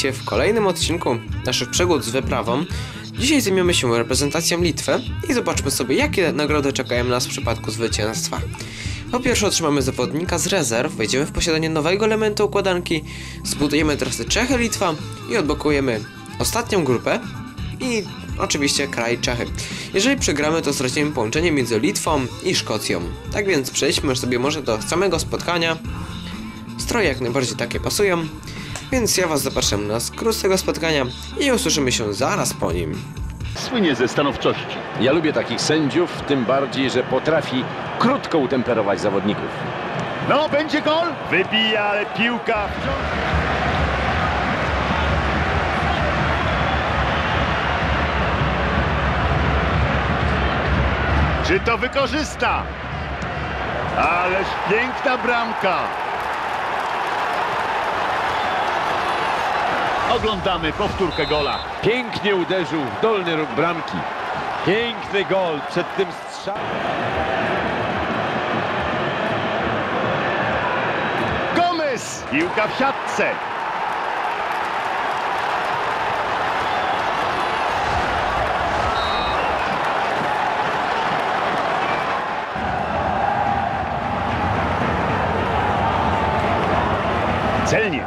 Witajcie w kolejnym odcinku naszych przygód z wyprawą. Dzisiaj zajmiemy się reprezentacją Litwy i zobaczmy sobie, jakie nagrody czekają nas w przypadku zwycięstwa. Po pierwsze otrzymamy zawodnika z rezerw, wejdziemy w posiadanie nowego elementu układanki, zbudujemy trasę Czechy-Litwa i odblokujemy ostatnią grupę i oczywiście kraj Czechy. Jeżeli przegramy, to stracimy połączenie między Litwą i Szkocją. Tak więc przejdźmy sobie może do samego spotkania. Stroje jak najbardziej takie pasują, więc ja was zapraszam na skrót tego spotkania i usłyszymy się zaraz po nim. Słynie ze stanowczości. Ja lubię takich sędziów, tym bardziej, że potrafi krótko utemperować zawodników. No, będzie gol? Wybija, ale piłka Czy to wykorzysta? Ależ piękna bramka. Oglądamy powtórkę gola. Pięknie uderzył w dolny róg bramki. Piękny gol przed tym strzałem. Gomez! Piłka w siatce.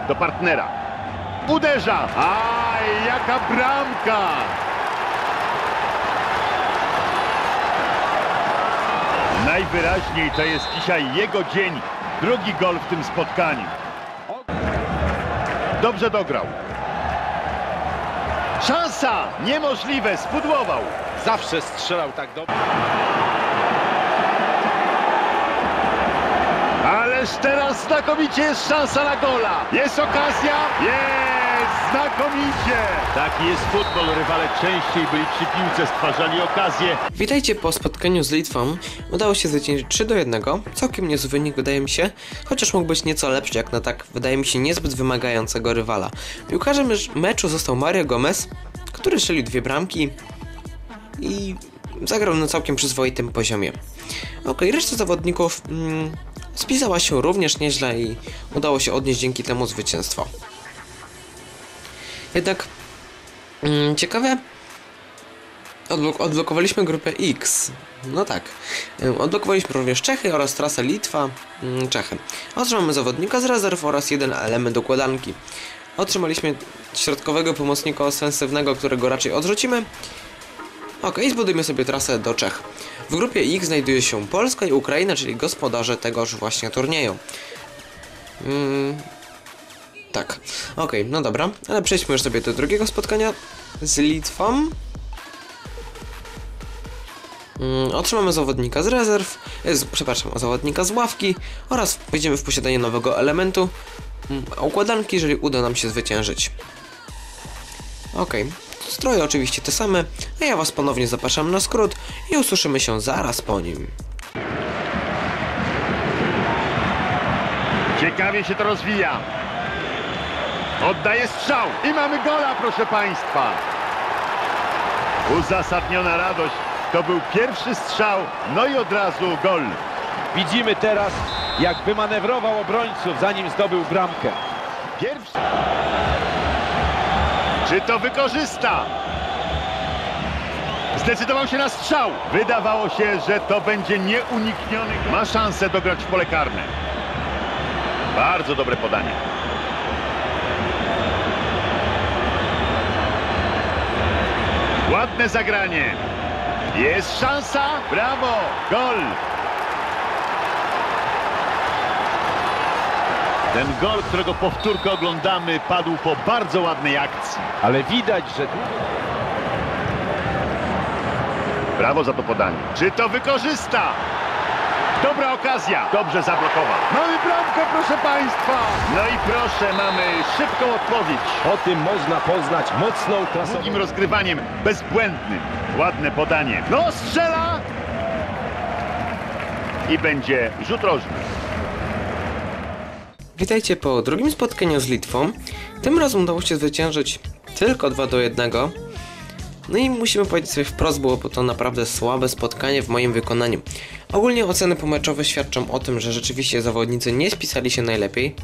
Do partnera. Uderza! Aj, jaka bramka! Najwyraźniej to jest dzisiaj jego dzień. Drugi gol w tym spotkaniu. Dobrze dograł. Szansa! Niemożliwe, spudłował. Zawsze strzelał tak dobrze. Ależ teraz znakomicie jest szansa na gola. Jest okazja? Jest! Znakomicie! Taki jest futbol. Rywale częściej byli przy piłce, stwarzali okazję. Witajcie po spotkaniu z Litwą. Udało się zwyciężyć 3 do 1. Całkiem niezły wynik wydaje mi się, chociaż mógł być nieco lepszy jak na tak wydaje mi się niezbyt wymagającego rywala. Piłkarzem meczu został Mario Gomez, który strzelił dwie bramki i zagrał na całkiem przyzwoitym poziomie. Ok, reszta zawodników mm, spisała się również nieźle i udało się odnieść dzięki temu zwycięstwo. Jednak mm, ciekawe, Odblok odblokowaliśmy grupę X. No tak. Odblokowaliśmy również Czechy oraz trasę Litwa, mm, Czechy. Otrzymamy zawodnika z rezerw oraz jeden element układanki. Otrzymaliśmy środkowego pomocnika ofensywnego, którego raczej odrzucimy. Ok, zbudujmy sobie trasę do Czech. W grupie X znajduje się Polska i Ukraina, czyli gospodarze tegoż właśnie turnieju. Mm, tak, okej, no dobra, ale przejdźmy już sobie do drugiego spotkania z Litwą. Mm, Otrzymamy zawodnika z rezerw, z, przepraszam, zawodnika z ławki oraz wejdziemy w posiadanie nowego elementu mm, układanki, jeżeli uda nam się zwyciężyć. Okej, stroje oczywiście te same, a ja Was ponownie zapraszam na skrót i usłyszymy się zaraz po nim. Ciekawie się to rozwija. Oddaje strzał i mamy gola, proszę Państwa. Uzasadniona radość. To był pierwszy strzał, no i od razu gol. Widzimy teraz, jak wymanewrował obrońców, zanim zdobył bramkę. Pierwszy. Czy to wykorzysta? Zdecydował się na strzał. Wydawało się, że to będzie nieunikniony. Ma szansę dograć w pole karne. Bardzo dobre podanie. Ładne zagranie. Jest szansa. Brawo. Gol. Ten gol, którego powtórkę oglądamy, padł po bardzo ładnej akcji. Ale widać, że. Brawo za to podanie. Czy to wykorzysta? Dobra okazja. Dobrze zablokował. Mamy bramkę, proszę Państwa. No i proszę, mamy szybką odpowiedź. Po tym można poznać mocną Drugim klasową... rozgrywaniem, bezbłędnym. Ładne podanie. No, strzela! I będzie rzut rożny. Witajcie po drugim spotkaniu z Litwą. Tym razem udało się zwyciężyć tylko 2 do 1. No i musimy powiedzieć sobie wprost, było to naprawdę słabe spotkanie w moim wykonaniu. Ogólnie oceny pomeczowe świadczą o tym, że rzeczywiście zawodnicy nie spisali się najlepiej.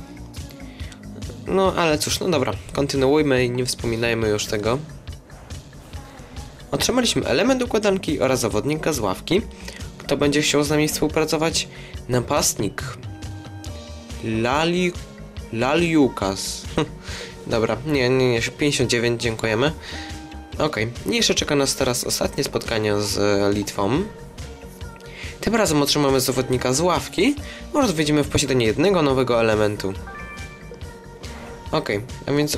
No ale cóż, no dobra, kontynuujmy i nie wspominajmy już tego. Otrzymaliśmy element układanki oraz zawodnika z ławki. Kto będzie chciał z nami współpracować? Napastnik. Lali... Laliukas. Dobra, nie, nie, nie, 59, dziękujemy. Okej, i jeszcze czeka nas teraz ostatnie spotkanie z Litwą. Tym razem otrzymamy zawodnika z ławki oraz wejdziemy w posiadanie jednego nowego elementu. Okej, a więc...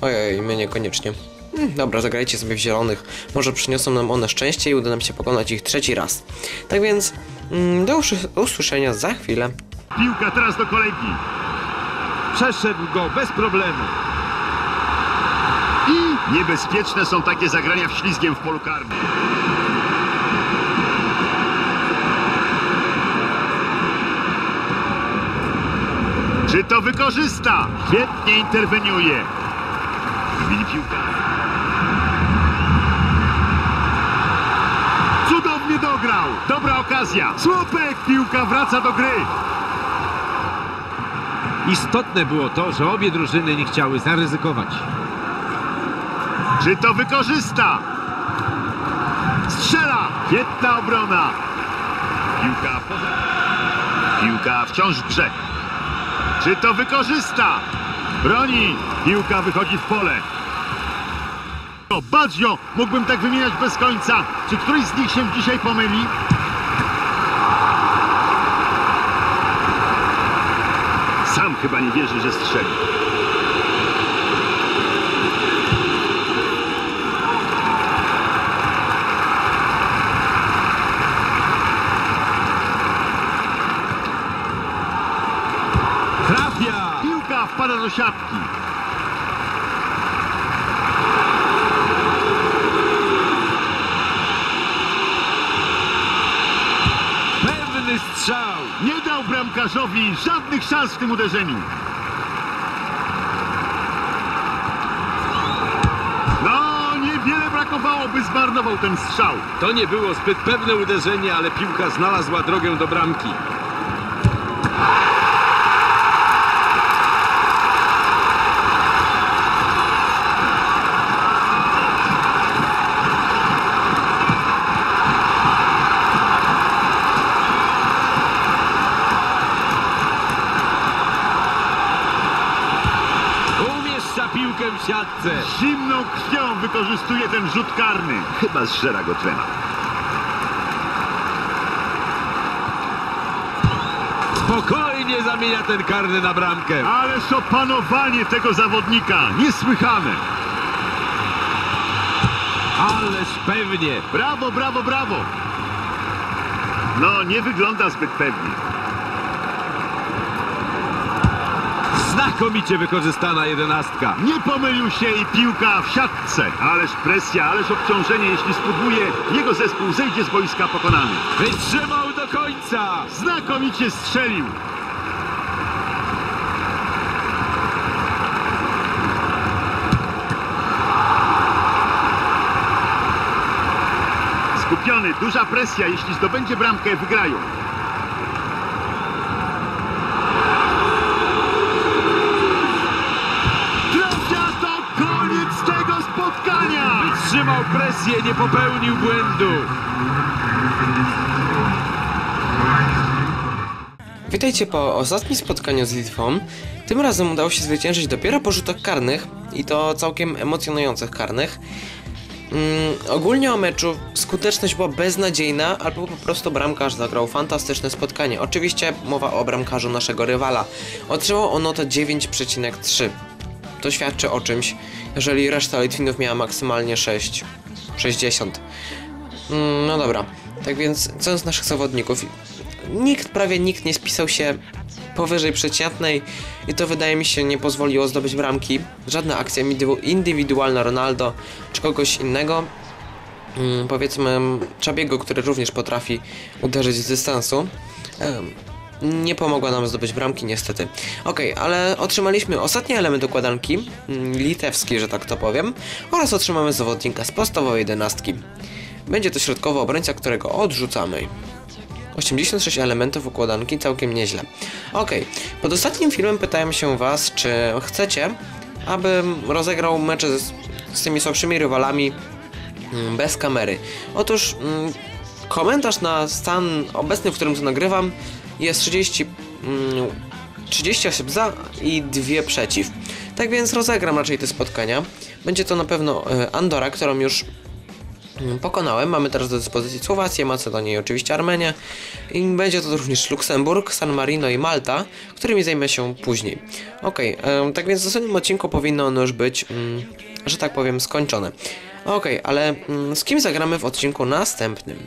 Ojej, my niekoniecznie. Hmm, dobra, zagrajcie sobie w zielonych. Może przyniosą nam one szczęście i uda nam się pokonać ich trzeci raz. Tak więc, mm, do usłyszenia za chwilę. Piłka teraz do kolegi. Przeszedł go bez problemu. I niebezpieczne są takie zagrania w ślizgiem w polu karnym. Czy to wykorzysta? Świetnie interweniuje. Zmieni piłkę. Cudownie dograł. Dobra okazja. Słupek. Piłka wraca do gry. Istotne było to, że obie drużyny nie chciały zaryzykować. Czy to wykorzysta? Strzela! Świetna obrona. Piłka. Piłka wciąż w grze. Czy to wykorzysta? Broni. Piłka wychodzi w pole. Baggio! Mógłbym tak wymieniać bez końca. Czy któryś z nich się dzisiaj pomyli? Sam chyba nie wierzy, że strzeli. Trafia! Piłka wpada do siatki. Pewny strzał! Nie dał bramkarzowi żadnych szans w tym uderzeniu. No, niewiele brakowało, by zmarnował ten strzał. To nie było zbyt pewne uderzenie, ale piłka znalazła drogę do bramki. Umieszcza piłkę w siatce. Zimną krwią wykorzystuje ten rzut karny. Chyba zżera go trema. Spokojnie zamienia ten karny na bramkę. Ależ opanowanie tego zawodnika. Niesłychane. Ależ pewnie. Brawo, brawo, brawo. No, nie wygląda zbyt pewnie. Znakomicie wykorzystana jedenastka. Nie pomylił się i piłka w siatce. Ależ presja, ależ obciążenie, jeśli spróbuje, jego zespół zejdzie z boiska pokonany. Wytrzymał do końca. Znakomicie strzelił. Skupiony, duża presja, jeśli zdobędzie bramkę, wygrają. Trafia to koniec tego Wytrzymał presję, nie popełnił błędu. Witajcie po ostatnim spotkaniu z Litwą. Tym razem udało się zwyciężyć dopiero po rzutach karnych i to całkiem emocjonujących karnych. Mm, ogólnie o meczu skuteczność była beznadziejna, albo po prostu bramkarz zagrał fantastyczne spotkanie. Oczywiście mowa o bramkarzu naszego rywala. Otrzymał on notę 9,3. To świadczy o czymś, jeżeli reszta Litwinów miała maksymalnie 6, 60. Mm, no dobra, tak więc co z naszych zawodników? Nikt, prawie nikt nie spisał się powyżej przeciętnej i to wydaje mi się nie pozwoliło zdobyć bramki. Żadna akcja indywidualna Ronaldo czy kogoś innego. Mm, powiedzmy Czabiego, który również potrafi uderzyć z dystansu. Nie pomogła nam zdobyć bramki niestety. Okej, ale otrzymaliśmy ostatni element układanki, mm, litewski, że tak to powiem, oraz otrzymamy zawodnika z podstawowej jedenastki. Będzie to środkowy obrońca, którego odrzucamy. 86 elementów układanki, całkiem nieźle. Okej, pod ostatnim filmem pytałem się was, czy chcecie, abym rozegrał mecze z, z tymi słabszymi rywalami mm, bez kamery. Otóż mm, komentarz na stan obecny, w którym to nagrywam jest 30, mm, 30 osób za i 2 przeciw. Tak więc rozegram raczej te spotkania. Będzie to na pewno e, Andora, którą już Mm, Pokonałem. Mamy teraz do dyspozycji Słowację, Macedonię i oczywiście Armenię. I będzie to również Luksemburg, San Marino i Malta, którymi zajmę się później. Em, tak więc w ostatnim odcinku powinno ono już być, mm, że tak powiem, skończone. Okej, ale mm, z kim zagramy w odcinku następnym?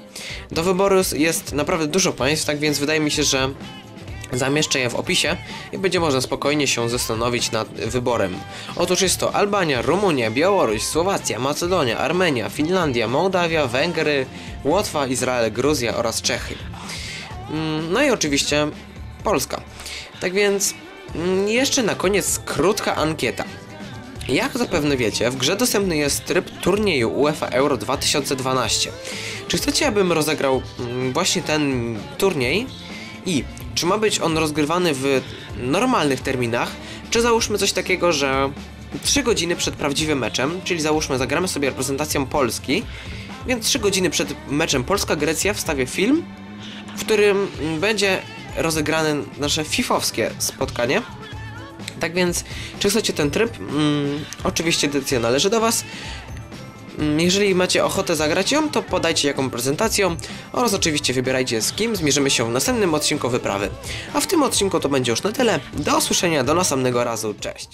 Do wyboru jest naprawdę dużo państw, tak więc wydaje mi się, że Zamieszczę je w opisie i będzie można spokojnie się zastanowić nad wyborem. Otóż jest to Albania, Rumunia, Białoruś, Słowacja, Macedonia, Armenia, Finlandia, Mołdawia, Węgry, Łotwa, Izrael, Gruzja oraz Czechy. Mm, No i oczywiście Polska. Tak więc mm, jeszcze na koniec krótka ankieta. Jak zapewne wiecie, w grze dostępny jest tryb turnieju UEFA Euro 2012. Czy chcecie, abym rozegrał mm, właśnie ten turniej? I czy ma być on rozgrywany w normalnych terminach, czy załóżmy coś takiego, że 3 godziny przed prawdziwym meczem, czyli załóżmy zagramy sobie reprezentacją Polski, więc 3 godziny przed meczem Polska-Grecja wstawię film, w którym będzie rozegrane nasze fifowskie spotkanie. Tak więc, czy chcecie ten tryb? Mm, oczywiście decyzja należy do Was. Mm, Jeżeli macie ochotę zagrać ją, to podajcie jaką prezentacją oraz oczywiście wybierajcie z kim zmierzymy się w następnym odcinku wyprawy. A w tym odcinku to będzie już na tyle. Do usłyszenia, do następnego razu, cześć!